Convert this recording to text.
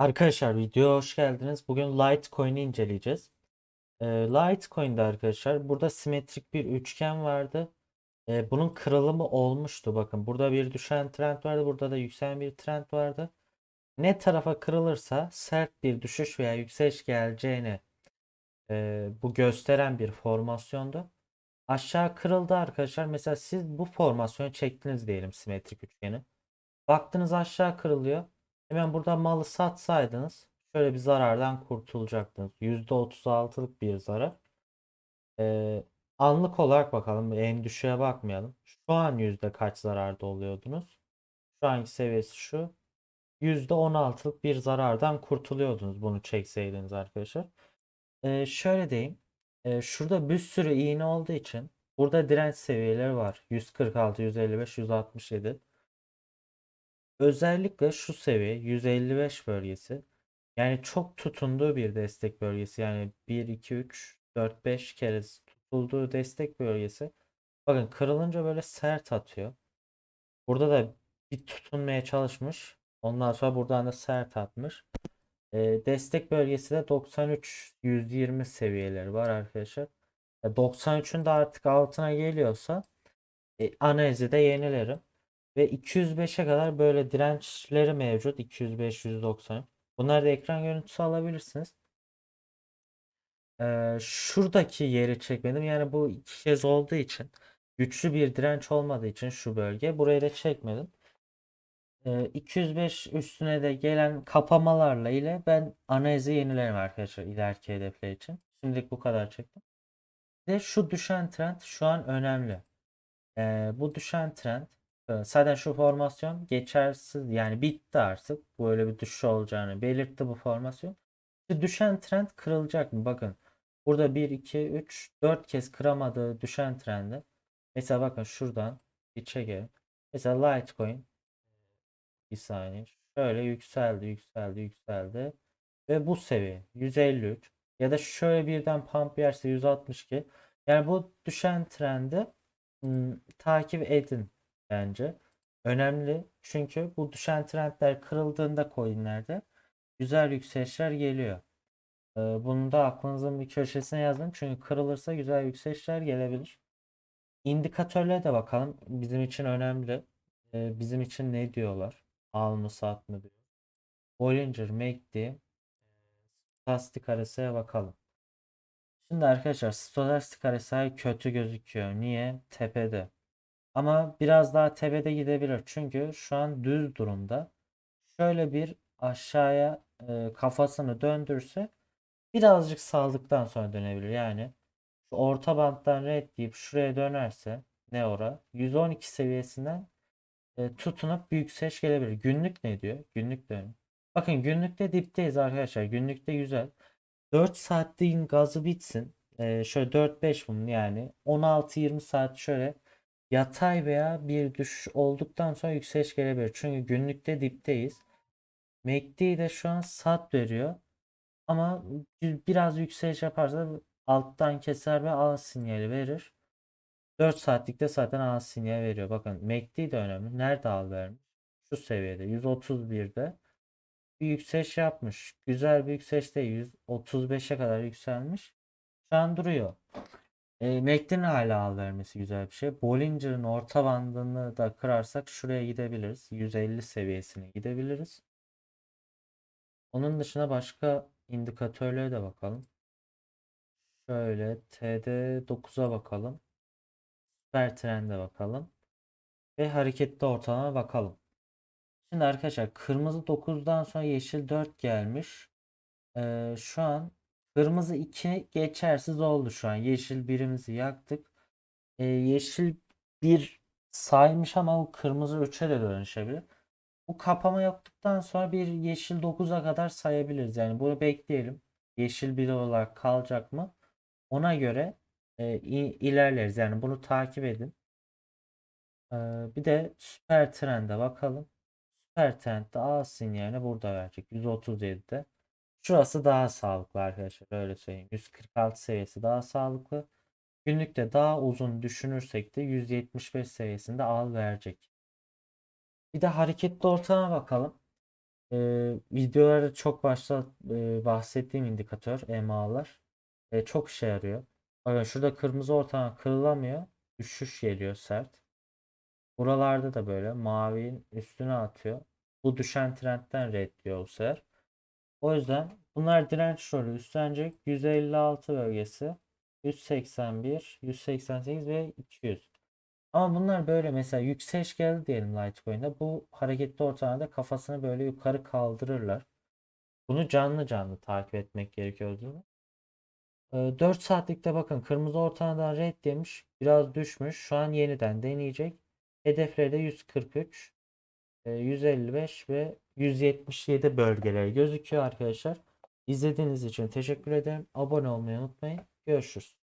Arkadaşlar videoya hoş geldiniz. Bugün Litecoin'i inceleyeceğiz. Ee, Litecoin'de arkadaşlar burada simetrik bir üçgen vardı. Ee, bunun kırılımı olmuştu. Bakın burada bir düşen trend vardı. Burada da yükselen bir trend vardı. Ne tarafa kırılırsa sert bir düşüş veya yükseliş geleceğini e, bu gösteren bir formasyondu. Aşağı kırıldı arkadaşlar. Mesela siz bu formasyonu çektiniz diyelim simetrik üçgeni. Baktınız aşağı kırılıyor. Hemen burada malı satsaydınız şöyle bir zarardan kurtulacaktınız. %36'lık bir zarar. Ee, anlık olarak bakalım. En düşüğe bakmayalım. Şu an yüzde kaç zararda oluyordunuz? Şu anki seviyesi şu. %16'lık bir zarardan kurtuluyordunuz bunu çekseydiniz arkadaşlar. Ee, şöyle diyeyim. Ee, şurada bir sürü iğne olduğu için burada direnç seviyeleri var. 146, 155, 167. Özellikle şu seviye 155 bölgesi yani çok tutunduğu bir destek bölgesi. Yani 1, 2, 3, 4, 5 kere tutulduğu destek bölgesi. Bakın kırılınca böyle sert atıyor. Burada da bir tutunmaya çalışmış. Ondan sonra buradan da sert atmış. E, destek bölgesi de 93 120 seviyeleri var arkadaşlar. E, 93'ün de artık altına geliyorsa e, analizi de yenilerim. Ve 205'e kadar böyle dirençleri mevcut. 205, 190. Bunları da ekran görüntüsü alabilirsiniz. Ee, şuradaki yeri çekmedim. Yani bu iki kez olduğu için güçlü bir direnç olmadığı için şu bölge. Burayı da çekmedim. Ee, 205 üstüne de gelen kapamalarla ile ben analizi yenilerim arkadaşlar ileriki hedefler için. Şimdilik bu kadar çektim. Ve şu düşen trend şu an önemli. Ee, bu düşen trend zaten şu formasyon geçersiz yani bitti artık. Böyle bir düşüş olacağını belirtti bu formasyon. Düşen trend kırılacak mı? Bakın burada 1, 2, 3, 4 kez kıramadığı düşen trendi. Mesela bakın şuradan bir çekelim. Mesela Litecoin bir saniye. Şöyle yükseldi, yükseldi, yükseldi. Ve bu seviye 153 ya da şöyle birden pump yerse 162. Yani bu düşen trendi ım, takip edin bence. Önemli çünkü bu düşen trendler kırıldığında coinlerde güzel yükselişler geliyor. Ee, bunu da aklınızın bir köşesine yazın çünkü kırılırsa güzel yükselişler gelebilir. İndikatörlere de bakalım. Bizim için önemli. Ee, bizim için ne diyorlar? Al mı sat mı diyor. Bollinger, MACD, stokastik RSI'ye bakalım. Şimdi arkadaşlar stokastik RSI kötü gözüküyor. Niye? Tepede. Ama biraz daha tepede gidebilir. Çünkü şu an düz durumda. Şöyle bir aşağıya e, kafasını döndürse birazcık saldıktan sonra dönebilir. Yani şu orta banttan red deyip şuraya dönerse ne ora? 112 seviyesinden e, tutunup bir yükseliş gelebilir. Günlük ne diyor? Günlük dönüm. Bakın günlükte dipteyiz arkadaşlar. Günlükte güzel. 4 saatliğin gazı bitsin. E, şöyle 4-5 bunun yani. 16-20 saat şöyle yatay veya bir düşüş olduktan sonra yükseliş gelebilir. Çünkü günlükte dipteyiz. MACD de şu an sat veriyor. Ama biraz yükseliş yaparsa alttan keser ve al sinyali verir. 4 saatlikte zaten al sinyal veriyor. Bakın MACD de önemli. Nerede al vermiş? Şu seviyede 131'de bir yükseliş yapmış. Güzel bir yükseliş değil. 135'e kadar yükselmiş. Şu an duruyor. E, MACD'nin hala al vermesi güzel bir şey. Bollinger'ın orta bandını da kırarsak şuraya gidebiliriz. 150 seviyesine gidebiliriz. Onun dışında başka indikatörlere de bakalım. Şöyle TD9'a bakalım. Süper trende bakalım. Ve hareketli ortalama bakalım. Şimdi arkadaşlar kırmızı 9'dan sonra yeşil 4 gelmiş. Ee, şu an kırmızı 2 geçersiz oldu şu an. Yeşil birimizi yaktık. Ee, yeşil 1 saymış ama bu kırmızı 3'e de dönüşebilir. Bu kapama yaptıktan sonra bir yeşil 9'a kadar sayabiliriz. Yani bunu bekleyelim. Yeşil 1 olarak kalacak mı? Ona göre e, ilerleriz. Yani bunu takip edin. Ee, bir de süper trende bakalım. Süper trendde A sinyalini burada verecek. 137'de. Şurası daha sağlıklı arkadaşlar. Öyle söyleyeyim. 146 seviyesi daha sağlıklı. Günlükte daha uzun düşünürsek de 175 seviyesinde al verecek. Bir de hareketli ortama bakalım. e, videolarda çok başta e, bahsettiğim indikatör EMA'lar e, çok işe yarıyor. Bakın şurada kırmızı ortalama kırılamıyor. Düşüş geliyor sert. Buralarda da böyle mavinin üstüne atıyor. Bu düşen trendten reddiyor bu sefer. O yüzden bunlar direnç rolü üstlenecek. 156 bölgesi, 181, 188 ve 200. Ama bunlar böyle mesela yükseliş geldi diyelim Litecoin'de. Bu hareketli ortamda kafasını böyle yukarı kaldırırlar. Bunu canlı canlı takip etmek gerekiyor. değil mi? Ee, 4 saatlikte bakın kırmızı ortanadan red demiş. Biraz düşmüş. Şu an yeniden deneyecek. Hedefleri de 143, e, 155 ve 177 bölgeleri gözüküyor arkadaşlar. İzlediğiniz için teşekkür ederim. Abone olmayı unutmayın. Görüşürüz.